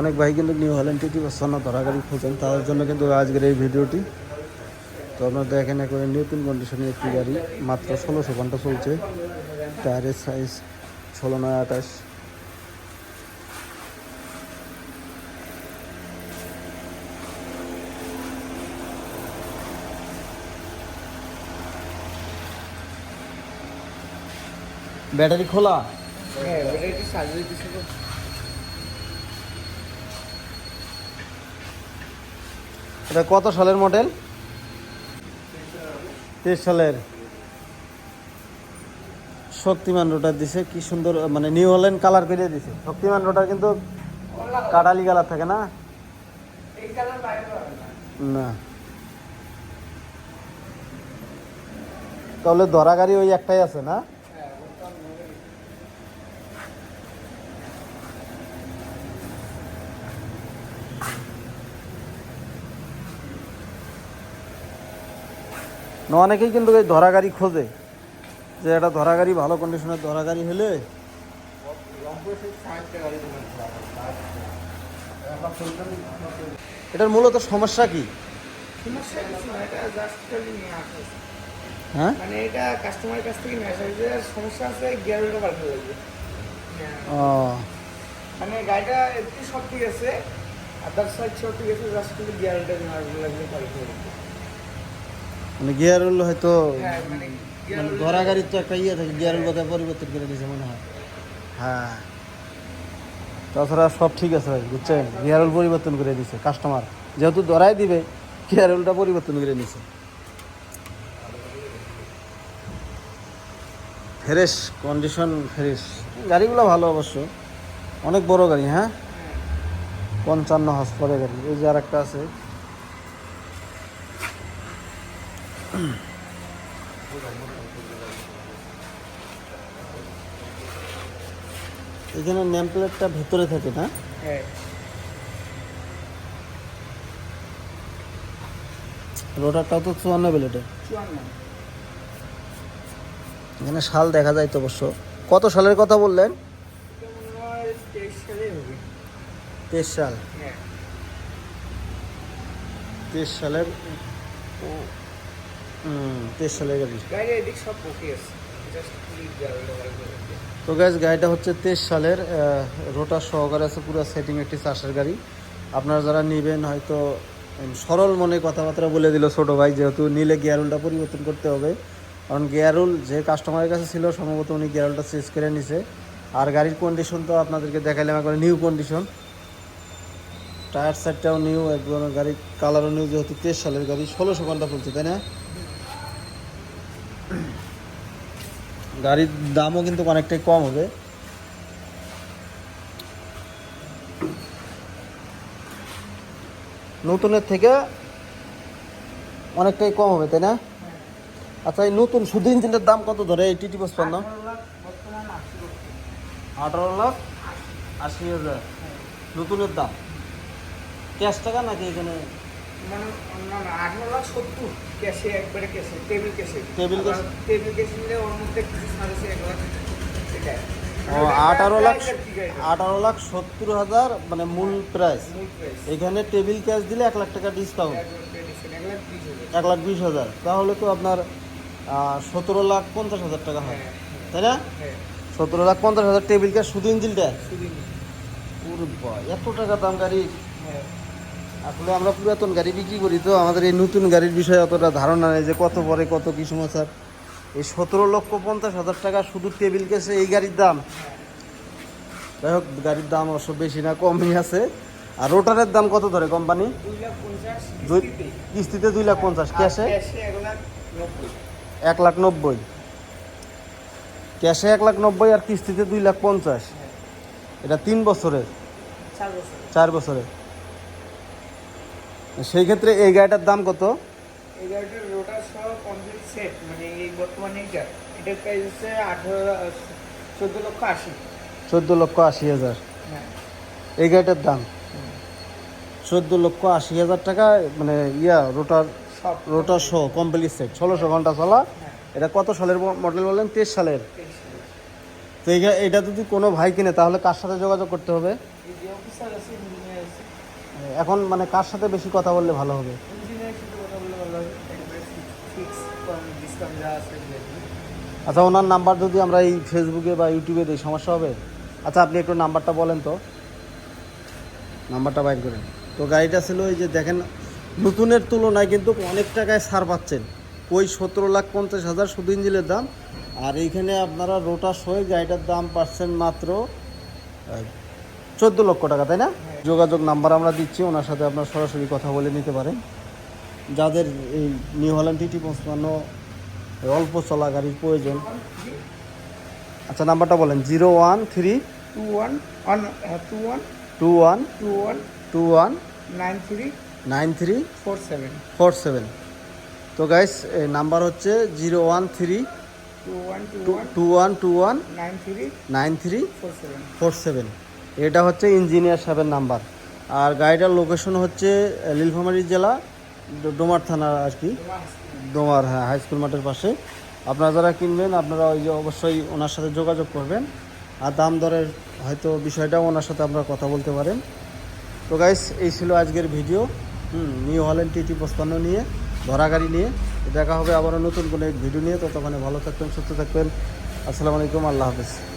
অনেক ভাই কিন্তু নিউ হল্যান্ড টিটি ধরা গাড়ি খুঁজেন তাদের জন্য কিন্তু আজকের এই ভিডিওটি। তো আপনারা দেখেন একেবারে নতুন কন্ডিশনের একটি গাড়ি, মাত্র ষোলোশো ঘণ্টা চলছে। টায়ারের সাইজ ষোলো নয় আঠাশ। ব্যাটারি খোলা? হ্যাঁ ব্যাটারিটি সার্ভিস দিচ্ছে এটা কত সালের মডেল? তেইশ সালের। শক্তিমান রোটার দিছে, কি সুন্দর মানে নিউ হল্যান্ড কালার করে দিছে। শক্তিমান রোটার কিন্তু কাটালি কালার থাকে না? না। তাহলে ধরা গাড়ি ওই একটাই আছে না হ্যাঁ বর্তমান model। না অনেকেই কিন্তু এই ধরা গাড়ি খোঁজে যে একটা ধরা গাড়ি ভালো কন্ডিশনের ধরা গাড়ি হলে এটার মূলত সমস্যা কি। হ্যাঁ? মানে এটা কাস্টমারের কাছ থেকে নিয়ে আসা হয়েছে সমস্যা আছে গিয়ারটা পাল্টে লাগবে। ও। মানে গাড়িটা একটু সব ঠিক আছে আদার সাইড সব ঠিক আছে জাস্ট লাগবে পাল্টে লাগবে। মানে গিয়ার হলো হয়তো হ্যাঁ মানে ধরা গাড়ির তো একটা ইয়ে থাকে গিয়ারের বোধহয় পরিবর্তন করে দিয়েছে মনে হয়। হ্যাঁ। তাছাড়া সব ঠিক আছে ভাই বুঝছেন? গিয়ারল পরিবর্তন করে দিছে কাস্টমার যেহেতু ধরাই দিবে গিয়ারলটা পরিবর্তন করে নিছে ফ্রেশ কন্ডিশন ফ্রেশ গাড়িগুলো ভালো অবশ্য। অনেক বড় গাড়ি হ্যাঁ? পঞ্চান্ন হাস পরে গাড়ি। এই যে আর একটা আছে। এখানে নেম প্লেটটা ভেতরে থাকে না? হ্যাঁ। রোটারটাও তো চুয়ান্ন প্লেটে এখানে সাল দেখা যায় তো অবশ্য। কত সালের কথা বললেন? তেইশ সাল হ্যাঁ। তেইশ সালের হুম তেইশ সালের গাড়ি। তো গ্যাস গাড়িটা হচ্ছে তেইশ সালের রোটার সহকারে আছে পুরো সেটিং একটি চাষের গাড়ি। আপনারা যারা নেবেন হয়তো সরল মনে কথাবার্তা বলে দিল ছোটো ভাই যেহেতু নিলে গিয়ারুলটা পরিবর্তন করতে হবে। কারণ গিয়ারুল যে কাস্টমারের কাছে ছিল সম্ভবত উনি গিয়ারুলটা চেঞ্জ করে নিছে। আর গাড়ির কন্ডিশন তো আপনাদেরকে দেখাইলাম একবার নিউ কন্ডিশন টায়ার সাইডটাও নিউ একদম গাড়ির কালারও নিউ যেহেতু তেইশ সালের গাড়ি ষোলোশো ঘণ্টা চলছে তাই না? গাড়ির দামও কিন্তু অনেকটাই কম হবে। নতুনের থেকে অনেকটাই কম হবে, তাই না? আচ্ছা এই নতুন শুধু ইঞ্জিনের দাম কত ধরে? এই টিটি করছে আঠারো লাখ আশি হাজার। নতুনের দাম। ক্যাশ টাকা নাকি এখানে মানে আঠারো সত্তর ক্যাশে একবারে ক্যাশে টেবিল ক্যাশে টেবিল ক্যাশে? টেবিল ক্যাশে নিলে ওর মধ্যে কিছু ছাড় এক লাখ এটাই ও আঠারো লাখ আঠারো সত্তর হাজার মানে মূল প্রাইস এখানে টেবিল ক্যাশ দিলে এক লাখ টাকা ডিসকাউন্ট এক লাখ বিশ হাজার। তাহলে তো আপনার সতেরো লাখ পঞ্চাশ হাজার টাকা হয়। হ্যাঁ তাই না? হ্যাঁ। সতেরো লাখ পঞ্চাশ হাজার টেবিল ক্যাশ শুধু বাবা, এত টাকা দাম গাড়ি হ্যাঁ। আসলে আমরা পুরাতন গাড়ি বিক্রি করি তো আমাদের এই নতুন গাড়ির বিষয়ে অতটা ধারণা নেই যে কত পরে কত কি সমাচার এই সতেরো লক্ষ পঞ্চাশ হাজার টাকা শুধু টেবিল কেসে এই গাড়ির দাম। যাই হোক গাড়ির দাম অবশ্য বেশি না কমই আছে। আর রোটারের দাম কত ধরে কোম্পানি? কিস্তিতে। দুই লাখ পঞ্চাশ ক্যাশে? এক লাখ নব্বই। ক্যাশে এক লাখ নব্বই আর কিস্তিতে দুই লাখ পঞ্চাশ। এটা তিন বছরের। চার বছর চার বছরের। সেই ক্ষেত্রে এই গাড়িটার দাম কত? এই গাড়িটার রোটার সহ কমপ্লিট সেট মানে এই বর্তমানে এইটা এটার প্রাইস হচ্ছে আঠারো চোদ্দ লক্ষ আশি। চোদ্দ লক্ষ আশি হাজার। হ্যাঁ। এই গাড়িটার দাম? চোদ্দ লক্ষ আশি হাজার টাকা মানে ইয়া রোটার রোটার সহ কমপ্লিট সেট ষোলোশো ঘণ্টা চলা। হ্যাঁ। এটা কত সালের মডেল বললেন তেইশ সালের। তো এটা যদি কোনো ভাই কিনে তাহলে কার সাথে যোগাযোগ করতে হবে এই যে অফিসার আছে ইঞ্জিনিয়ার আছে এখন মানে কার সাথে বেশি কথা বললে ভালো হবে। আচ্ছা ওনার নাম্বার যদি আমরা এই ফেসবুকে বা ইউটিউবে দিই সমস্যা হবে? আচ্ছা আপনি একটু নাম্বারটা বলেন তো। নাম্বারটা বাইর করেন। তো গাড়িটা ছিল এই যে দেখেন নতুনের তুলনায় কিন্তু অনেক টাকায় ছাড় পাচ্ছেন। ওই সতেরো লাখ পঞ্চাশ হাজার শুধু ইঞ্জিনের দাম। আর এইখানে আপনারা রোটার সহ গাড়িটার দাম পাচ্ছেন মাত্র চোদ্দ লক্ষ টাকা তাই না? যোগাযোগ নাম্বার আমরা দিচ্ছি ওনার সাথে আপনার সরাসরি কথা বলে নিতে পারেন যাদের এই নিউ হল্যান্ড টিটি পঁচপান্ন অল্প চলা গাড়ির প্রয়োজন আচ্ছা নাম্বারটা বলেন zero one three two one one two one two one two one two one nine three nine three four seven four seven তো গাইস নাম্বার হচ্ছে zero one three two one two one two one two one nine three nine three four seven four seven এটা হচ্ছে engineer সাহেবের number. আর গাড়িটার location হচ্ছে আহ, নীলফামারী জেলা ডোমার থানা আর কি। ডোমার হ্যাঁ হাই স্কুল মাঠের পাশে। আপনারা যারা কিনবেন আপনারা ওই যে অবশ্যই ওনার সাথে যোগাযোগ করবেন। আর দাম দরের হয়তো বিষয়টাও ওনার সাথে আপনারা কথা বলতে পারেন। তো গাইস এই ছিল আজকের ভিডিও হুম নিউ হল্যান্ড টিটি পঁচপান্ন নিয়ে ধরা গাড়ি নিয়ে। দেখা হবে আবারও নতুন কোনো ভিডিও নিয়ে। ততক্ষণে ভালো থাকবেন সুস্থ থাকবেন। আসসালামু আলাইকুম আল্লাহ হাফিজ।